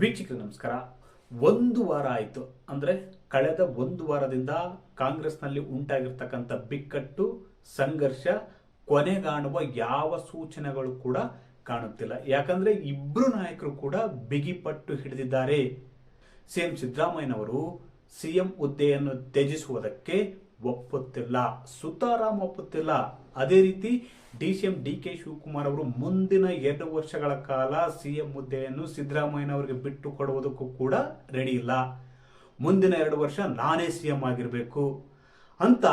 ವೀಕ್ಷಕರು, ನಮಸ್ಕಾರ. ಒಂದು ವಾರ ಆಯಿತು. ಅಂದರೆ ಕಳೆದ ಒಂದು ವಾರದಿಂದ ಕಾಂಗ್ರೆಸ್ನಲ್ಲಿ ಉಂಟಾಗಿರ್ತಕ್ಕಂಥ ಬಿಕ್ಕಟ್ಟು, ಸಂಘರ್ಷ ಕೊನೆಗಾಣುವ ಯಾವ ಸೂಚನೆಗಳು ಕೂಡ ಕಾಣುತ್ತಿಲ್ಲ. ಯಾಕಂದರೆ ಇಬ್ಬರು ನಾಯಕರು ಕೂಡ ಬಿಗಿಪಟ್ಟು ಹಿಡಿದಿದ್ದಾರೆ. ಸಿ ಎಂ ಸಿದ್ದರಾಮಯ್ಯನವರು ಸಿಎಂ ಹುದ್ದೆಯನ್ನು ತ್ಯಜಿಸುವುದಕ್ಕೆ ಒಪ್ಪುತ್ತಿಲ್ಲ. ಸುತಾರಾಮ್ ಒಪ್ಪುತ್ತಿಲ್ಲ. ಅದೇ ರೀತಿ D C M D K Shivakumar ಅವರು ಮುಂದಿನ ಎರಡು ವರ್ಷಗಳ ಕಾಲ ಸಿ ಎಂ ಹುದ್ದೆಯನ್ನು ಸಿದ್ದರಾಮಯ್ಯನವರಿಗೆ ಬಿಟ್ಟು ಕೊಡುವುದಕ್ಕೂ ಕೂಡ ರೆಡಿ ಇಲ್ಲ. ಮುಂದಿನ ಎರಡು ವರ್ಷ ನಾನೇ ಸಿ ಎಂ ಆಗಿರಬೇಕು ಅಂತ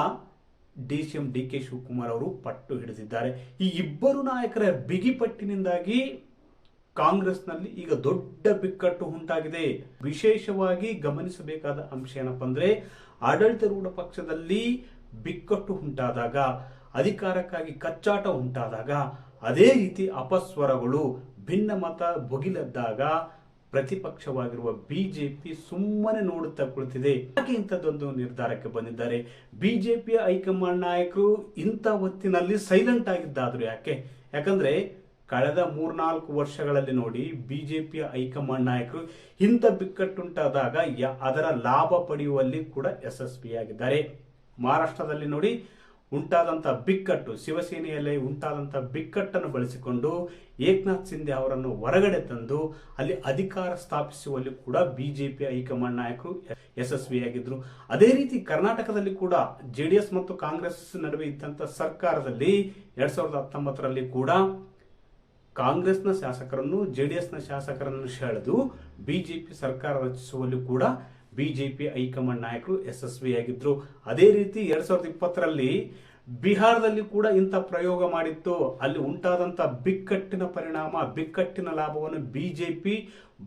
D C M D K Shivakumar ಅವರು ಪಟ್ಟು ಹಿಡಿದಿದ್ದಾರೆ. ಈ ಇಬ್ಬರು ನಾಯಕರ ಬಿಗಿಪಟ್ಟಿನಿಂದಾಗಿ ಕಾಂಗ್ರೆಸ್ನಲ್ಲಿ ಈಗ ದೊಡ್ಡ ಬಿಕ್ಕಟ್ಟು ಉಂಟಾಗಿದೆ. ವಿಶೇಷವಾಗಿ ಗಮನಿಸಬೇಕಾದ ಅಂಶ ಏನಪ್ಪ ಅಂದ್ರೆ ಆಡಳಿತಾರೂಢ ಪಕ್ಷದಲ್ಲಿ ಬಿಕ್ಕಟ್ಟು ಉಂಟಾದಾಗ, ಅಧಿಕಾರಕ್ಕಾಗಿ ಕಚ್ಚಾಟ ಉಂಟಾದಾಗ, ಅದೇ ರೀತಿ ಅಪಸ್ವರಗಳು, ಭಿನ್ನ ಮತ ಬೊಗಿಲದ್ದಾಗ ಪ್ರತಿಪಕ್ಷವಾಗಿರುವ ಬಿಜೆಪಿ ಸುಮ್ಮನೆ ನೋಡುತ್ತಾ ಕುಳಿತಿದೆ. ಯಾಕೆ ಇಂಥದ್ದೊಂದು ನಿರ್ಧಾರಕ್ಕೆ ಬಂದಿದ್ದಾರೆ? ಬಿಜೆಪಿಯ ಹೈಕಮಾಂಡ್ ನಾಯಕರು ಇಂಥ ಹೊತ್ತಿನಲ್ಲಿ ಸೈಲೆಂಟ್ ಆಗಿದ್ದಾದ್ರು ಯಾಕೆ? ಯಾಕಂದ್ರೆ ಕಳೆದ ಮೂರ್ನಾಲ್ಕು ವರ್ಷಗಳಲ್ಲಿ ನೋಡಿ ಬಿಜೆಪಿಯ ಹೈಕಮಾಂಡ್ ನಾಯಕರು ಇಂಥ ಬಿಕ್ಕಟ್ಟುಂಟಾದಾಗ ಅದರ ಲಾಭ ಪಡೆಯುವಲ್ಲಿ ಕೂಡ ಯಶಸ್ವಿಯಾಗಿದ್ದಾರೆ. ಮಹಾರಾಷ್ಟ್ರದಲ್ಲಿ ನೋಡಿ ಉಂಟಾದಂಥ ಬಿಕ್ಕಟ್ಟು, ಶಿವಸೇನೆಯಲ್ಲಿ ಉಂಟಾದಂಥ ಬಿಕ್ಕಟ್ಟನ್ನು ಬಳಸಿಕೊಂಡು ಏಕನಾಥ್ ಸಿಂಧೆ ಅವರನ್ನು ಹೊರಗಡೆ ತಂದು ಅಲ್ಲಿ ಅಧಿಕಾರ ಸ್ಥಾಪಿಸುವಲ್ಲಿ ಕೂಡ ಬಿಜೆಪಿ ಹೈಕಮಾಂಡ್ ನಾಯಕರು ಯಶಸ್ವಿಯಾಗಿದ್ದರು ಅದೇ ರೀತಿ ಕರ್ನಾಟಕದಲ್ಲಿ ಕೂಡ ಜೆ ಡಿ ಎಸ್ ಮತ್ತು ಕಾಂಗ್ರೆಸ್ ನಡುವೆ ಇದ್ದಂಥ ಸರ್ಕಾರದಲ್ಲಿ ಎರಡ್ ಸಾವಿರದ ಹತ್ತೊಂಬತ್ತರಲ್ಲಿ ಕೂಡ ಕಾಂಗ್ರೆಸ್ನ ಶಾಸಕರನ್ನು ಜೆ ಡಿ ಎಸ್ನ ಶಾಸಕರನ್ನು ಸೆಳೆದು ಬಿಜೆಪಿ ಸರ್ಕಾರ ರಚಿಸುವಲ್ಲಿ ಕೂಡ ಬಿಜೆಪಿ ಹೈಕಮಾಂಡ್ ನಾಯಕರು ಯಶಸ್ವಿಯಾಗಿದ್ದರು ಅದೇ ರೀತಿ ಎರಡ್ ಸಾವಿರದ ಇಪ್ಪತ್ತರಲ್ಲಿ ಬಿಹಾರದಲ್ಲಿ ಕೂಡ ಇಂಥ ಪ್ರಯೋಗ ಮಾಡಿತ್ತು. ಅಲ್ಲಿ ಉಂಟಾದಂಥ ಬಿಕ್ಕಟ್ಟಿನ ಪರಿಣಾಮ, ಬಿಕ್ಕಟ್ಟಿನ ಲಾಭವನ್ನು ಬಿಜೆಪಿ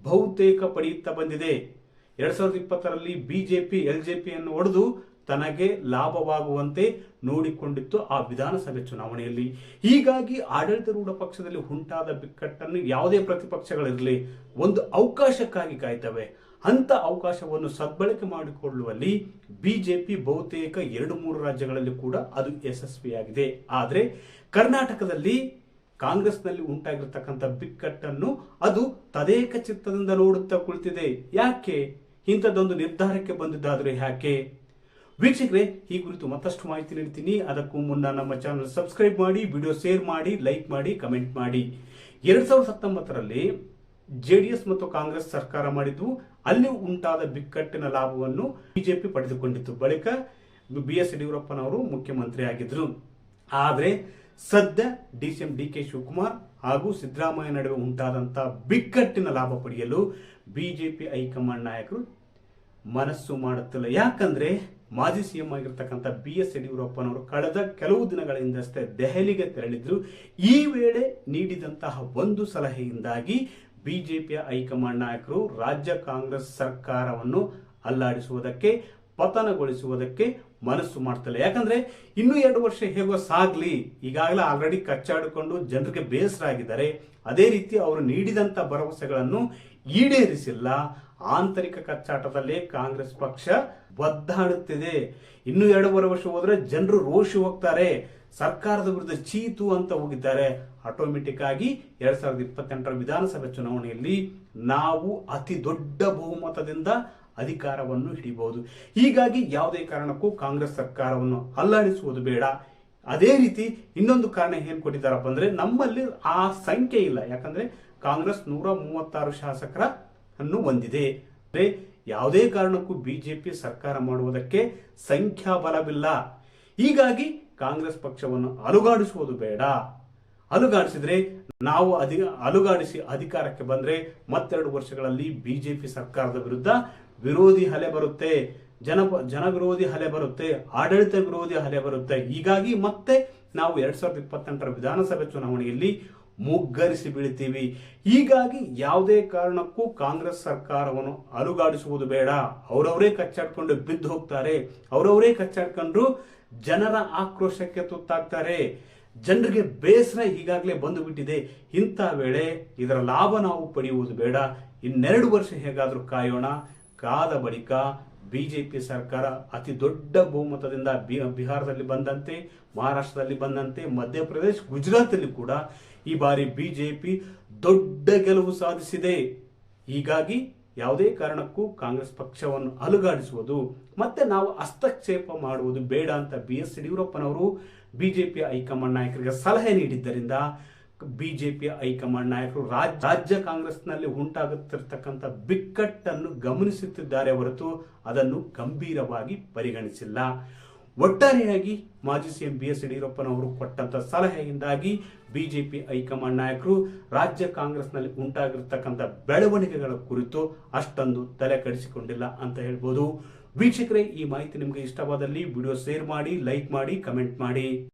ಬಹುತೇಕ ಪಡೆಯುತ್ತಾ ಬಂದಿದೆ. ಎರಡ್ ಸಾವಿರದ ಇಪ್ಪತ್ತರಲ್ಲಿ ಬಿಜೆಪಿ ಪಿಯನ್ನು ಒಡೆದು ತನಗೆ ಲಾಭವಾಗುವಂತೆ ನೋಡಿಕೊಂಡಿತ್ತು ಆ ವಿಧಾನಸಭೆ ಚುನಾವಣೆಯಲ್ಲಿ. ಹೀಗಾಗಿ ಆಡಳಿತಾರೂಢ ಪಕ್ಷದಲ್ಲಿ ಉಂಟಾದ ಬಿಕ್ಕಟ್ಟನ್ನು ಯಾವುದೇ ಪ್ರತಿಪಕ್ಷಗಳಿರಲಿ ಒಂದು ಅವಕಾಶಕ್ಕಾಗಿ ಕಾಯ್ತವೆ. ಅಂತ ಅವಕಾಶವನ್ನು ಸದ್ಬಳಕೆ ಮಾಡಿಕೊಳ್ಳುವಲ್ಲಿ ಬಿಜೆಪಿ ಬಹುತೇಕ ಎರಡು ಮೂರು ರಾಜ್ಯಗಳಲ್ಲಿ ಕೂಡ ಅದು ಯಶಸ್ವಿಯಾಗಿದೆ. ಆದರೆ ಕರ್ನಾಟಕದಲ್ಲಿ ಕಾಂಗ್ರೆಸ್ನಲ್ಲಿ ಉಂಟಾಗಿರ್ತಕ್ಕಂಥ ಬಿಕ್ಕಟ್ಟನ್ನು ಅದು ತದೇಕ ಚಿತ್ತದಿಂದ ನೋಡುತ್ತಾ ಕುಳಿತಿದೆ. ಯಾಕೆ? ಇಂಥದ್ದೊಂದು ನಿರ್ಧಾರಕ್ಕೆ ಬಂದಿದ್ದಾದರೆ ಯಾಕೆ? ವೀಕ್ಷಕರೇ, ಈ ಕುರಿತು ಮತ್ತಷ್ಟು ಮಾಹಿತಿ ನೀಡ್ತೀನಿ. ಅದಕ್ಕೂ ಮುನ್ನ ನಮ್ಮ ಚಾನಲ್ ಸಬ್ಸ್ಕ್ರೈಬ್ ಮಾಡಿ ವಿಡಿಯೋ ಶೇರ್ ಮಾಡಿ ಲೈಕ್ ಮಾಡಿ ಕಮೆಂಟ್ ಮಾಡಿ. ಎರಡ್ ಸಾವಿರದ ಹತ್ತೊಂಬತ್ತರಲ್ಲಿ ಜೆಡಿಎಸ್ ಮತ್ತು ಕಾಂಗ್ರೆಸ್ ಸರ್ಕಾರ ಮಾಡಿದ್ದು, ಅಲ್ಲಿ ಉಂಟಾದ ಬಿಕ್ಕಟ್ಟಿನ ಲಾಭವನ್ನು ಬಿಜೆಪಿ ಪಡೆದುಕೊಂಡಿತ್ತು. ಬಳಿಕ ಬಿ ಎಸ್ ಯಡಿಯೂರಪ್ಪನವರು ಮುಖ್ಯಮಂತ್ರಿ ಆಗಿದ್ರು. ಆದರೆ, ಸದ್ಯ D C M D K Shivakumar ಹಾಗೂ ಸಿದ್ದರಾಮಯ್ಯ ನಡುವೆ ಉಂಟಾದಂತಹ ಬಿಕ್ಕಟ್ಟಿನ ಲಾಭ ಪಡೆಯಲು ಬಿಜೆಪಿ ಹೈಕಮಾಂಡ್ ನಾಯಕರು ಮನಸ್ಸು ಮಾಡುತ್ತಿಲ್ಲ. ಯಾಕಂದ್ರೆ ಮಾಜಿ ಸಿಎಂ ಆಗಿರ್ತಕ್ಕಂಥ ಬಿ ಎಸ್ ಯಡಿಯೂರಪ್ಪನವರು ಕಳೆದ ಕೆಲವು ದಿನಗಳ ಹಿಂದಷ್ಟೇ ದೆಹಲಿಗೆ ತೆರಳಿದ್ರು. ಈ ವೇಳೆ ನೀಡಿದಂತಹ ಒಂದು ಸಲಹೆಯಿಂದಾಗಿ ಬಿಜೆಪಿಯ ಹೈಕಮಾಂಡ್ ನಾಯಕರು ರಾಜ್ಯ ಕಾಂಗ್ರೆಸ್ ಸರ್ಕಾರವನ್ನು ಅಲ್ಲಾಡಿಸುವುದಕ್ಕೆ, ಪತನಗೊಳಿಸುವುದಕ್ಕೆ ಮನಸ್ಸು ಮಾಡ್ತಿಲ್ಲ. ಯಾಕಂದ್ರೆ ಇನ್ನು ಎರಡು ವರ್ಷ ಹೇಗೋ ಸಾಗ್ಲಿ. ಈಗಾಗಲೇ ಆಲ್ರೆಡಿ ಕಚ್ಚಾಡಿಕೊಂಡು ಜನರಿಗೆ ಬೇಸರ ಆಗಿದ್ದಾರೆ ಅದೇ ರೀತಿ ಅವರು ನೀಡಿದಂತ ಭರವಸೆಗಳನ್ನು ಈಡೇರಿಸಿಲ್ಲ. ಆಂತರಿಕ ಕಚ್ಚಾಟದಲ್ಲಿ ಕಾಂಗ್ರೆಸ್ ಪಕ್ಷ ಒದ್ದಾಡುತ್ತಿದೆ. ಇನ್ನು ಎರಡೂವರೆ ವರ್ಷ ಹೋದ್ರೆ ಜನರು ರೋಷಿ ಹೋಗ್ತಾರೆ. ಸರ್ಕಾರದ ವಿರುದ್ಧ ಚೀತು ಅಂತ ಹೋಗಿದ್ದಾರೆ. ಆಟೋಮೆಟಿಕ್ ಆಗಿ ಎರಡ್ ಸಾವಿರದ ಇಪ್ಪತ್ತೆಂಟರ ವಿಧಾನಸಭೆ ಚುನಾವಣೆಯಲ್ಲಿ ನಾವು ಅತಿ ದೊಡ್ಡ ಬಹುಮತದಿಂದ ಅಧಿಕಾರವನ್ನು ಹಿಡಿಬಹುದು. ಹೀಗಾಗಿ ಯಾವುದೇ ಕಾರಣಕ್ಕೂ ಕಾಂಗ್ರೆಸ್ ಸರ್ಕಾರವನ್ನು ಅಲ್ಲಾಡಿಸುವುದು ಬೇಡ. ಅದೇ ರೀತಿ ಇನ್ನೊಂದು ಕಾರಣ ಏನು ಕೊಟ್ಟಿದ್ದಾರಪ್ಪ ಅಂದ್ರೆ ನಮ್ಮಲ್ಲಿ ಆ ಸಂಖ್ಯೆ ಇಲ್ಲ. ಯಾಕಂದ್ರೆ ಕಾಂಗ್ರೆಸ್ ನೂರ ಮೂವತ್ತಾರು ಶಾಸಕರ ಅನ್ನು ಹೊಂದಿದೆ. ಯಾವುದೇ ಕಾರಣಕ್ಕೂ ಬಿಜೆಪಿ ಸರ್ಕಾರ ಮಾಡುವುದಕ್ಕೆ ಸಂಖ್ಯಾಬಲವಿಲ್ಲ ಹೀಗಾಗಿ ಕಾಂಗ್ರೆಸ್ ಪಕ್ಷವನ್ನು ಅಲುಗಾಡಿಸುವುದು ಬೇಡ. ಅಲುಗಾಡಿಸಿದ್ರೆ ನಾವು ಅಧಿ, ಅಲುಗಾಡಿಸಿ ಅಧಿಕಾರಕ್ಕೆ ಬಂದ್ರೆ ಮತ್ತೆರಡು ವರ್ಷಗಳಲ್ಲಿ ಬಿಜೆಪಿ ಸರ್ಕಾರದ ವಿರುದ್ಧ ವಿರೋಧಿ ಹಲೆ ಬರುತ್ತೆ. ಜನ ಜನ ವಿರೋಧಿ ಅಲೆ ಬರುತ್ತೆ. ಆಡಳಿತ ವಿರೋಧಿ ಹಲೆ ಬರುತ್ತೆ. ಹೀಗಾಗಿ ಮತ್ತೆ ನಾವು ಎರಡ್ ಸಾವಿರದ ಇಪ್ಪತ್ತೆಂಟರ ವಿಧಾನಸಭೆ ಚುನಾವಣೆಯಲ್ಲಿ ಮುಗ್ಗರಿಸಿ ಬೀಳ್ತೀವಿ ಹೀಗಾಗಿ ಯಾವುದೇ ಕಾರಣಕ್ಕೂ ಕಾಂಗ್ರೆಸ್ ಸರ್ಕಾರವನ್ನು ಅಲುಗಾಡಿಸುವುದು ಬೇಡ. ಅವರವರೇ ಕಚ್ಚಾಡ್ಕೊಂಡು ಬಿದ್ದು ಹೋಗ್ತಾರೆ. ಅವರವರೇ ಕಚ್ಚಾಡ್ಕೊಂಡ್ರು ಜನರ ಆಕ್ರೋಶಕ್ಕೆ ತುತ್ತಾಗ್ತಾರೆ. ಜನರಿಗೆ ಬೇಸರ ಈಗಾಗಲೇ ಬಂದು ಬಿಟ್ಟಿದೆ ಇಂಥ ವೇಳೆ ಇದರ ಲಾಭ ನಾವು ಪಡೆಯುವುದು ಬೇಡ. ಇನ್ನೆರಡು ವರ್ಷ ಹೇಗಾದರೂ ಕಾಯೋಣ. ಕಾದ ಬಳಿಕ ಬಿಜೆಪಿ ಸರ್ಕಾರ ಅತಿ ದೊಡ್ಡ ಬಹುಮತದಿಂದ ಬಿ- ಬಿಹಾರದಲ್ಲಿ ಬಂದಂತೆ, ಮಹಾರಾಷ್ಟ್ರದಲ್ಲಿ ಬಂದಂತೆ, ಮಧ್ಯಪ್ರದೇಶ ಗುಜರಾತ್ ಅಲ್ಲಿ ಕೂಡ ಈ ಬಾರಿ ಬಿಜೆಪಿ ದೊಡ್ಡ ಗೆಲುವು ಸಾಧಿಸಿದೆ. ಹೀಗಾಗಿ ಯಾವುದೇ ಕಾರಣಕ್ಕೂ ಕಾಂಗ್ರೆಸ್ ಪಕ್ಷವನ್ನು ಅಲುಗಾಡಿಸುವುದು ಮತ್ತೆ ನಾವು ಹಸ್ತಕ್ಷೇಪ ಮಾಡುವುದು ಬೇಡ ಅಂತ ಬಿ ಎಸ್ ಯಡಿಯೂರಪ್ಪನವರು ಬಿಜೆಪಿ ಹೈಕಮಾಂಡ್ ನಾಯಕರಿಗೆ ಸಲಹೆ ನೀಡಿದ್ದರಿಂದ ಬಿಜೆಪಿ ಹೈಕಮಾಂಡ್ ನಾಯಕರು ರಾಜ್ಯ ರಾಜ್ಯ ಕಾಂಗ್ರೆಸ್ನಲ್ಲಿ ಉಂಟಾಗುತ್ತಿರ್ತಕ್ಕಂಥ ಬಿಕ್ಕಟ್ಟನ್ನು ಗಮನಿಸುತ್ತಿದ್ದಾರೆ ಹೊರತು ಅದನ್ನು ಗಂಭೀರವಾಗಿ ಪರಿಗಣಿಸಿಲ್ಲ. ಒಟ್ಟಾರೆಯಾಗಿ ಮಾಜಿ ಸಿಎಂ ಬಿ ಎಸ್ ಯಡಿಯೂರಪ್ಪನವರು ಕೊಟ್ಟಂತ ಸಲಹೆಯಿಂದಾಗಿ ಬಿಜೆಪಿ ಹೈಕಮಾಂಡ್ ನಾಯಕರು ರಾಜ್ಯ ಕಾಂಗ್ರೆಸ್ನಲ್ಲಿ ಉಂಟಾಗಿರ್ತಕ್ಕಂಥ ಬೆಳವಣಿಗೆಗಳ ಕುರಿತು ಅಷ್ಟೊಂದು ತಲೆ ಕಡಿಸಿಕೊಂಡಿಲ್ಲ ಅಂತ ಹೇಳ್ಬೋದು. ವೀಕ್ಷಕರೇ, ಈ ಮಾಹಿತಿ ನಿಮಗೆ ಇಷ್ಟವಾದಲ್ಲಿ ವಿಡಿಯೋ ಶೇರ್ ಮಾಡಿ, ಲೈಕ್ ಮಾಡಿ, ಕಮೆಂಟ್ ಮಾಡಿ.